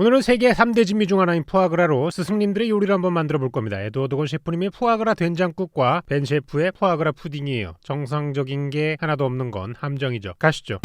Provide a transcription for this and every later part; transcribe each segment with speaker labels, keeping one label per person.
Speaker 1: 오늘은 세계 3대 진미 중 하나인 푸아그라로 스승님들의 요리를 한번 만들어 볼 겁니다. 에드워드 건 셰프님의 푸아그라 된장국과 벤 셰프의 푸아그라 푸딩이에요. 정상적인 게 하나도 없는 건 함정이죠. 가시죠.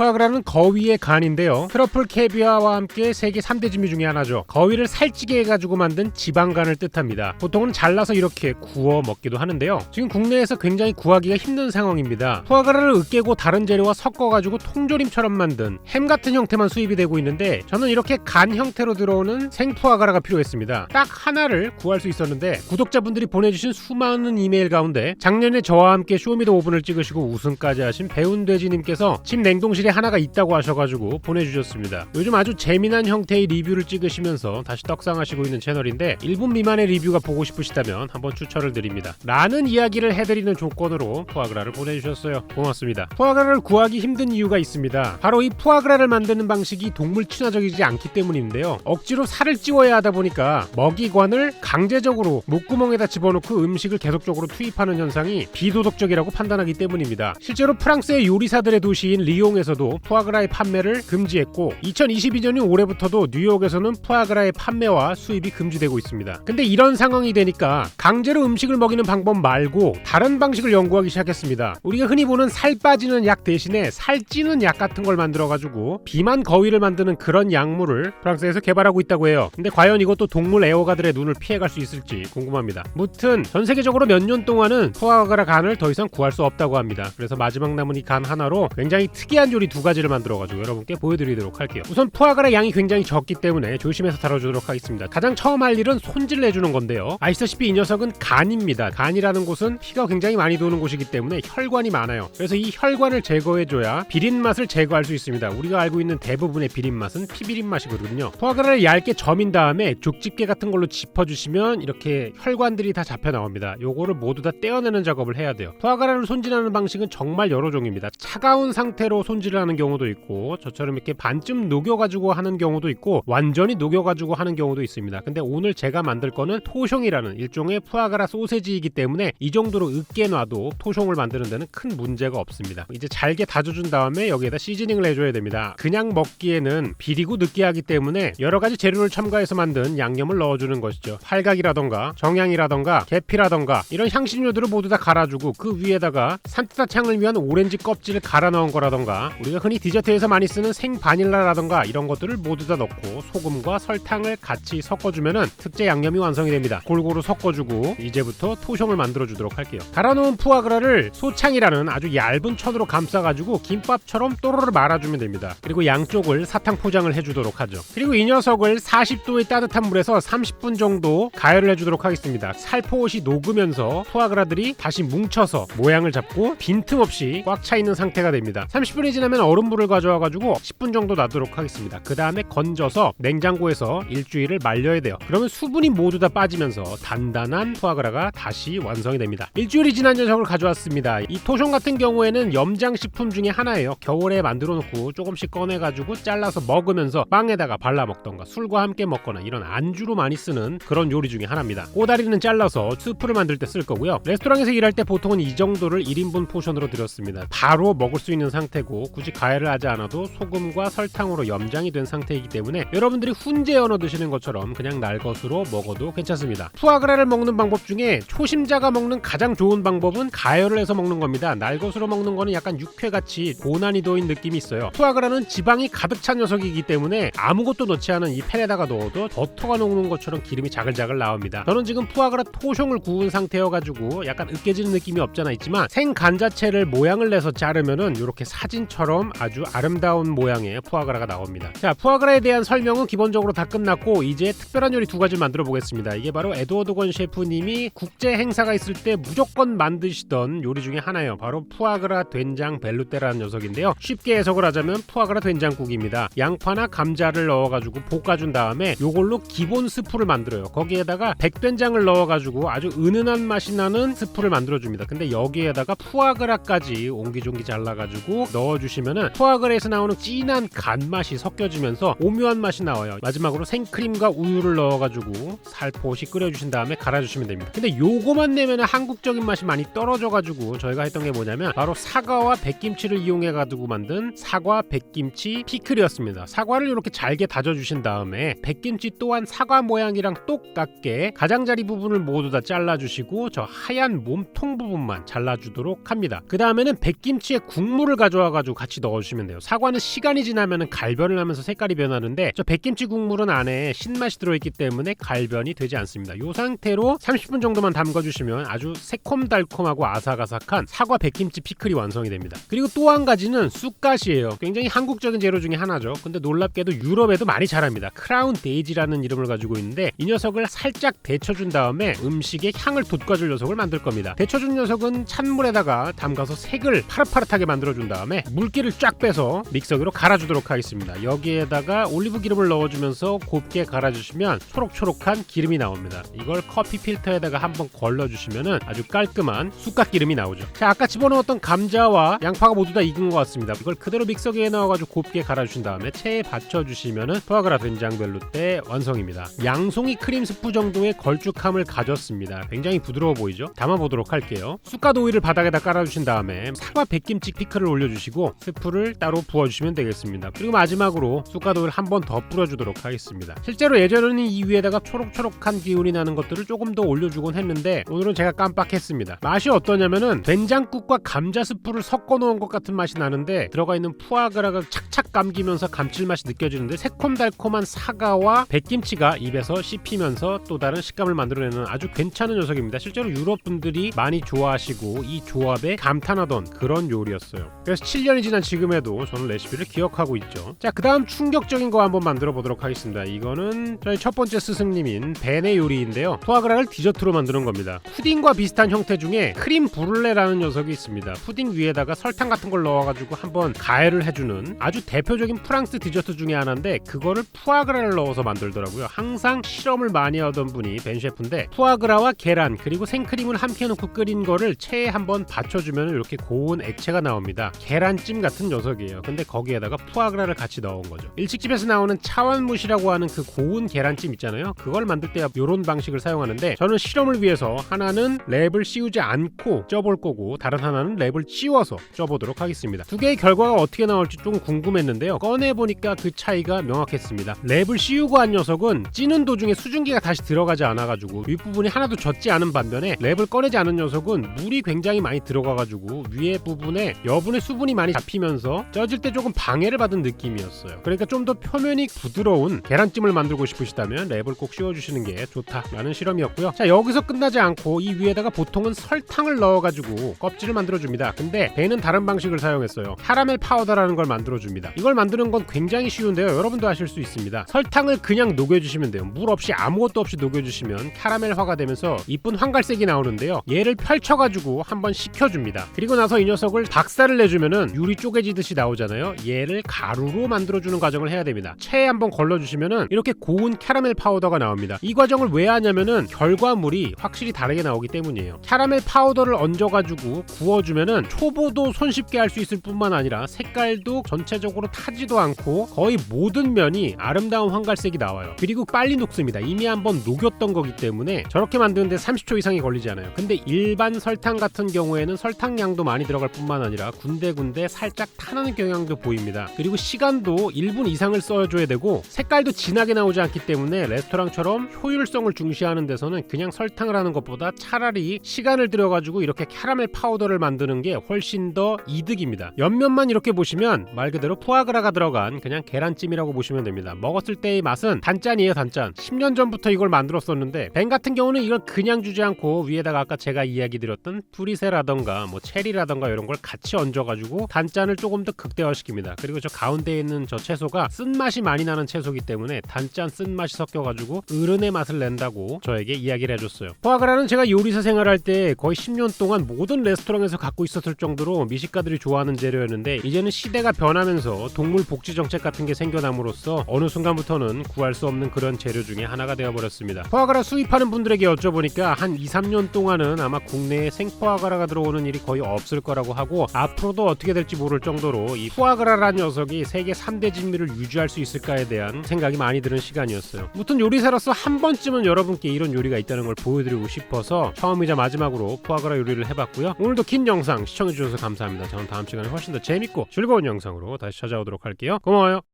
Speaker 1: 푸아그라는 거위의 간인데요. 트러플 캐비아와 함께 세계 3대 진미 중에 하나죠. 거위를 살찌게 해가지고 만든 지방간을 뜻합니다. 보통은 잘라서 이렇게 구워 먹기도 하는데요. 지금 국내에서 굉장히 구하기가 힘든 상황입니다. 푸아그라를 으깨고 다른 재료와 섞어가지고 통조림처럼 만든 햄 같은 형태만 수입이 되고 있는데 저는 이렇게 간 형태로 들어오는 생푸아그라가 필요했습니다. 딱 하나를 구할 수 있었는데 구독자분들이 보내주신 수많은 이메일 가운데 작년에 저와 함께 쇼미더 오븐을 찍으시고 우승까지 하신 배운돼지님께서 집 냉동실에 하나가 있다고 하셔가지고 보내주셨습니다. 요즘 아주 재미난 형태의 리뷰를 찍으시면서 다시 떡상하시고 있는 채널인데 1분 미만의 리뷰가 보고 싶으시다면 한번 추천을 드립니다. 라는 이야기를 해드리는 조건으로 푸아그라를 보내주셨어요. 고맙습니다. 푸아그라를 구하기 힘든 이유가 있습니다. 바로 이 푸아그라를 만드는 방식이 동물 친화적이지 않기 때문인데요. 억지로 살을 찌워야 하다 보니까 먹이관을 강제적으로 목구멍에다 집어넣고 음식을 계속적으로 투입하는 현상이 비도덕적이라고 판단하기 때문입니다. 실제로 프랑스의 요리사들의 도시인 리옹에서도 푸아그라의 판매를 금지했고 2022년인 올해부터도 뉴욕에서는 푸아그라의 판매와 수입이 금지되고 있습니다. 근데 이런 상황이 되니까 강제로 음식을 먹이는 방법 말고 다른 방식을 연구하기 시작했습니다. 우리가 흔히 보는 살 빠지는 약 대신에 살 찌는 약 같은 걸 만들어 가지고 비만 거위를 만드는 그런 약물을 프랑스에서 개발하고 있다고 해요. 근데 과연 이것도 동물 애호가들의 눈을 피해갈 수 있을지 궁금합니다. 무튼 전 세계적으로 몇 년 동안은 푸아그라 간을 더 이상 구할 수 없다고 합니다. 그래서 마지막 남은 이 간 하나로 굉장히 특이한 요리 두 가지를 만들어 가지고 여러분께 보여드리도록 할게요. 우선 푸아그라 양이 굉장히 적기 때문에 조심해서 다뤄주도록 하겠습니다. 가장 처음 할 일은 손질을 해주는 건데요. 아시다시피 이 녀석은 간입니다. 간이라는 곳은 피가 굉장히 많이 도는 곳이기 때문에 혈관이 많아요. 그래서 이 혈관을 제거해줘야 비린 맛을 제거할 수 있습니다. 우리가 알고 있는 대부분의 비린 맛은 피비린 맛이거든요. 푸아그라를 얇게 점인 다음에 족집게 같은 걸로 짚어주시면 이렇게 혈관들이 다 잡혀 나옵니다. 요거를 모두 다 떼어내는 작업을 해야 돼요. 푸아그라를 손질하는 방식은 정말 여러 종입니다. 차가운 상태로 손질 을 하는 경우도 있고 저처럼 이렇게 반쯤 녹여가지고 하는 경우도 있고 완전히 녹여가지고 하는 경우도 있습니다. 근데 오늘 제가 만들 거는 토숑이라는 일종의 푸아그라 소세지이기 때문에 이 정도로 으깨 놔도 토숑을 만드는 데는 큰 문제가 없습니다. 이제 잘게 다져준 다음에 여기에다 시즈닝을 해줘야 됩니다. 그냥 먹기에는 비리고 느끼하기 때문에 여러 가지 재료를 첨가해서 만든 양념을 넣어주는 것이죠. 활각이라던가 정향이라던가 계피라던가 이런 향신료들을 모두 다 갈아주고 그 위에다가 산뜻한창을 위한 오렌지 껍질을 갈아 넣은 거라던가 우리가 흔히 디저트에서 많이 쓰는 생 바닐라라던가 이런 것들을 모두 다 넣고 소금과 설탕을 같이 섞어주면은 특제 양념이 완성이 됩니다. 골고루 섞어주고 이제부터 토숑을 만들어 주도록 할게요. 갈아놓은 푸아그라를 소창이라는 아주 얇은 천으로 감싸가지고 김밥처럼 또로로 말아주면 됩니다. 그리고 양쪽을 사탕 포장을 해주도록 하죠. 그리고 이 녀석을 40도의 따뜻한 물에서 30분 정도 가열을 해주도록 하겠습니다. 살포옷이 녹으면서 푸아그라들이 다시 뭉쳐서 모양을 잡고 빈틈없이 꽉 차 있는 상태가 됩니다. 30분이 지나면 얼음물을 가져와가지고 10분 정도 놔두도록 하겠습니다. 그 다음에 건져서 냉장고에서 일주일을 말려야 돼요. 그러면 수분이 모두 다 빠지면서 단단한 푸아그라가 다시 완성이 됩니다. 일주일이 지난 녀석을 가져왔습니다. 이 토숑 같은 경우에는 염장 식품 중에 하나예요. 겨울에 만들어 놓고 조금씩 꺼내가지고 잘라서 먹으면서 빵에다가 발라 먹던가 술과 함께 먹거나 이런 안주로 많이 쓰는 그런 요리 중에 하나입니다. 꼬다리는 잘라서 스프를 만들 때 쓸 거고요. 레스토랑에서 일할 때 보통은 이 정도를 1인분 포션으로 드렸습니다. 바로 먹을 수 있는 상태고 굳이 가열을 하지 않아도 소금과 설탕으로 염장이 된 상태이기 때문에 여러분들이 훈제 연어 드시는 것처럼 그냥 날 것으로 먹어도 괜찮습니다. 푸아그라를 먹는 방법 중에 초심자가 먹는 가장 좋은 방법은 가열을 해서 먹는 겁니다. 날 것으로 먹는 거는 약간 육회같이 고난이도인 느낌이 있어요. 푸아그라는 지방이 가득 찬 녀석이기 때문에 아무것도 넣지 않은 이 팬에다가 넣어도 버터가 녹는 것처럼 기름이 자글자글 나옵니다. 저는 지금 푸아그라 토숑을 구운 상태여가지고 약간 으깨지는 느낌이 없잖아 있지만 생 간 자체를 모양을 내서 자르면은 이렇게 사진처럼 아주 아름다운 모양의 푸아그라가 나옵니다. 자, 푸아그라에 대한 설명은 기본적으로 다 끝났고 이제 특별한 요리 두 가지 만들어 보겠습니다. 이게 바로 에드워드 건 셰프님이 국제 행사가 있을 때 무조건 만드시던 요리 중에 하나예요. 바로 푸아그라 된장 벨루테라는 녀석인데요. 쉽게 해석을 하자면 푸아그라 된장국입니다. 양파나 감자를 넣어가지고 볶아준 다음에 요걸로 기본 스프를 만들어요. 거기에다가 백된장을 넣어가지고 아주 은은한 맛이 나는 스프를 만들어줍니다. 근데 여기에다가 푸아그라까지 옹기종기 잘라가지고 넣어주시면 드시면은 포아그라에서 나오는 진한 간 맛이 섞여지면서 오묘한 맛이 나와요. 마지막으로 생크림과 우유를 넣어가지고 살포시 끓여주신 다음에 갈아주시면 됩니다. 근데 요거만 내면 한국적인 맛이 많이 떨어져가지고 저희가 했던 게 뭐냐면 바로 사과와 백김치를 이용해가지고 만든 사과 백김치 피클이었습니다. 사과를 이렇게 잘게 다져주신 다음에 백김치 또한 사과 모양이랑 똑같게 가장자리 부분을 모두 다 잘라주시고 저 하얀 몸통 부분만 잘라주도록 합니다. 그 다음에는 백김치에 국물을 가져와가지고 같이 넣어주시면 돼요. 사과는 시간이 지나면 갈변을 하면서 색깔이 변하는데 저 백김치 국물은 안에 신맛이 들어있기 때문에 갈변이 되지 않습니다. 이 상태로 30분 정도만 담가주시면 아주 새콤달콤하고 아삭아삭한 사과 백김치 피클이 완성이 됩니다. 그리고 또 한 가지는 쑥갓이에요. 굉장히 한국적인 재료 중에 하나죠. 근데 놀랍게도 유럽에도 많이 자랍니다. 크라운 데이지라는 이름을 가지고 있는데 이 녀석을 살짝 데쳐준 다음에 음식에 향을 돋궈줄 녀석을 만들 겁니다. 데쳐준 녀석은 찬물에다가 담가서 색을 파릇파릇하게 만들어준 다음에 물기 를 쫙 빼서 믹서기로 갈아주도록 하겠습니다. 여기에다가 올리브 기름을 넣어주면서 곱게 갈아주시면 초록초록한 기름이 나옵니다. 이걸 커피 필터에다가 한번 걸러주시면은 아주 깔끔한 쑥갓 기름이 나오죠. 자, 아까 집어넣었던 감자와 양파가 모두 다 익은 것 같습니다. 이걸 그대로 믹서기에 넣어가지고 곱게 갈아주신 다음에 체에 받쳐주시면은 포아그라 된장 벨루떼 완성입니다. 양송이 크림 스프 정도의 걸쭉함을 가졌습니다. 굉장히 부드러워 보이죠? 담아보도록 할게요. 쑥갓 오일을 바닥에다 깔아주신 다음에 사과 백김치 피클을 올려주시고 스프를 따로 부어주시면 되겠습니다. 그리고 마지막으로 오일 한번 더 뿌려주도록 하겠습니다. 실제로 예전에는 이 위에다가 초록초록한 기운이 나는 것들을 조금 더 올려주곤 했는데 오늘은 제가 깜빡했습니다. 맛이 어떠냐면은 된장국과 감자 스프를 섞어 놓은 것 같은 맛이 나는데 들어가 있는 푸아그라가 착착 감기면서 감칠맛이 느껴지는데 새콤달콤한 사과와 백김치가 입에서 씹히면서 또 다른 식감을 만들어내는 아주 괜찮은 녀석입니다. 실제로 유럽 분들이 많이 좋아하시고 이 조합에 감탄하던 그런 요리였어요. 그래서 7년이 지난 지금에도 저는 레시피를 기억하고 있죠. 자, 그 다음 충격적인 거 한번 만들어 보도록 하겠습니다. 이거는 저희 첫 번째 스승님인 벤의 요리인데요. 포아그라를 디저트로 만드는 겁니다. 푸딩과 비슷한 형태 중에 크림 브룰레라는 녀석이 있습니다. 푸딩 위에다가 설탕 같은 걸 넣어가지고 한번 가열을 해주는 아주 대표적인 프랑스 디저트 중에 하나인데 그거를 푸아그라를 넣어서 만들더라고요. 항상 실험을 많이 하던 분이 벤 셰프인데 푸아그라와 계란 그리고 생크림을 함께 넣고 끓인 거를 체에 한번 받쳐주면 이렇게 고운 액체가 나옵니다. 계란찜 같은 녀석이에요. 근데 거기에다가 푸아그라를 같이 넣은 거죠. 일식집에서 나오는 차원무시라고 하는 그 고운 계란찜 있잖아요. 그걸 만들 때 이런 방식을 사용하는데 저는 실험을 위해서 하나는 랩을 씌우지 않고 쪄볼 거고 다른 하나는 랩을 씌워서 쪄보도록 하겠습니다. 두 개의 결과가 어떻게 나올지 좀 궁금했는데요. 꺼내 보니까 그 차이가 명확했습니다. 랩을 씌우고 한 녀석은 찌는 도중에 수증기가 다시 들어가지 않아가지고 윗부분이 하나도 젖지 않은 반면에 랩을 꺼내지 않은 녀석은 물이 굉장히 많이 들어가가지고 위에 부분에 여분의 수분이 많이 잡 히면서 쪄질 때 조금 방해를 받은 느낌이었어요. 그러니까 좀 더 표면이 부드러운 계란찜을 만들고 싶으시다면 랩을 꼭 씌워주시는 게 좋다라는 실험이었고요. 자 여기서 끝나지 않고 이 위에다가 보통은 설탕을 넣어가지고 껍질을 만들어줍니다. 근데 배는 다른 방식을 사용했어요. 카라멜 파우더라는 걸 만들어줍니다. 이걸 만드는 건 굉장히 쉬운데요. 여러분도 하실 수 있습니다. 설탕을 그냥 녹여주시면 돼요. 물 없이 아무것도 없이 녹여주시면 카라멜화가 되면서 이쁜 황갈색이 나오는데요. 얘를 펼쳐가지고 한번 식혀줍니다. 그리고 나서 이 녀석을 박살을 내주면은 유리 쪼개지듯이 나오잖아요. 얘를 가루로 만들어주는 과정을 해야 됩니다. 체에 한번 걸러주시면은 이렇게 고운 캐러멜 파우더가 나옵니다. 이 과정을 왜 하냐면은 결과물이 확실히 다르게 나오기 때문이에요. 캐러멜 파우더를 얹어가지고 구워주면은 초보도 손쉽게 할 수 있을 뿐만 아니라 색깔도 전체적으로 타지도 않고 거의 모든 면이 아름다운 황갈색이 나와요. 그리고 빨리 녹습니다. 이미 한번 녹였던 거기 때문에 저렇게 만드는데 30초 이상이 걸리지 않아요. 근데 일반 설탕 같은 경우에는 설탕량도 많이 들어갈 뿐만 아니라 군데군데 살짝 타는 경향도 보입니다. 그리고 시간도 1분 이상을 써줘야 되고 색깔도 진하게 나오지 않기 때문에 레스토랑처럼 효율성을 중시하는 데서는 그냥 설탕을 하는 것보다 차라리 시간을 들여가지고 이렇게 캐러멜 파우더를 만드는 게 훨씬 더 이득입니다. 옆면만 이렇게 보시면 말 그대로 푸아그라가 들어간 그냥 계란찜이라고 보시면 됩니다. 먹었을 때의 맛은 단짠이에요 단짠. 10년 전부터 이걸 만들었었는데 벤 같은 경우는 이걸 그냥 주지 않고 위에다가 아까 제가 이야기 드렸던 프리세라던가 뭐 체리라던가 이런 걸 같이 얹어가지고 단짠 을 조금 더 극대화시킵니다. 그리고 저 가운데 있는 저 채소가 쓴맛이 많이 나는 채소기 때문에 단짠 쓴맛이 섞여가지고 어른의 맛을 낸다고 저에게 이야기를 해줬어요. 포아그라는 제가 요리사 생활할 때 거의 10년 동안 모든 레스토랑에서 갖고 있었을 정도로 미식가들이 좋아하는 재료였는데 이제는 시대가 변하면서 동물 복지 정책 같은 게 생겨남으로써 어느 순간부터는 구할 수 없는 그런 재료 중에 하나가 되어버렸습니다. 포아그라 수입하는 분들에게 여쭤보니까 한 2, 3년 동안은 아마 국내에 생포아그라가 들어오는 일이 거의 없을 거라고 하고 앞으로도 어떻게 될지 모르 오를 정도로 이 푸아그라라는 녀석이 세계 3대 진미를 유지할 수 있을까에 대한 생각이 많이 드는 시간이었어요. 무튼 요리사로서 한 번쯤은 여러분께 이런 요리가 있다는 걸 보여드리고 싶어서 처음이자 마지막으로 푸아그라 요리를 해봤고요. 오늘도 긴 영상 시청해주셔서 감사합니다. 저는 다음 시간에 훨씬 더 재밌고 즐거운 영상으로 다시 찾아오도록 할게요. 고마워요.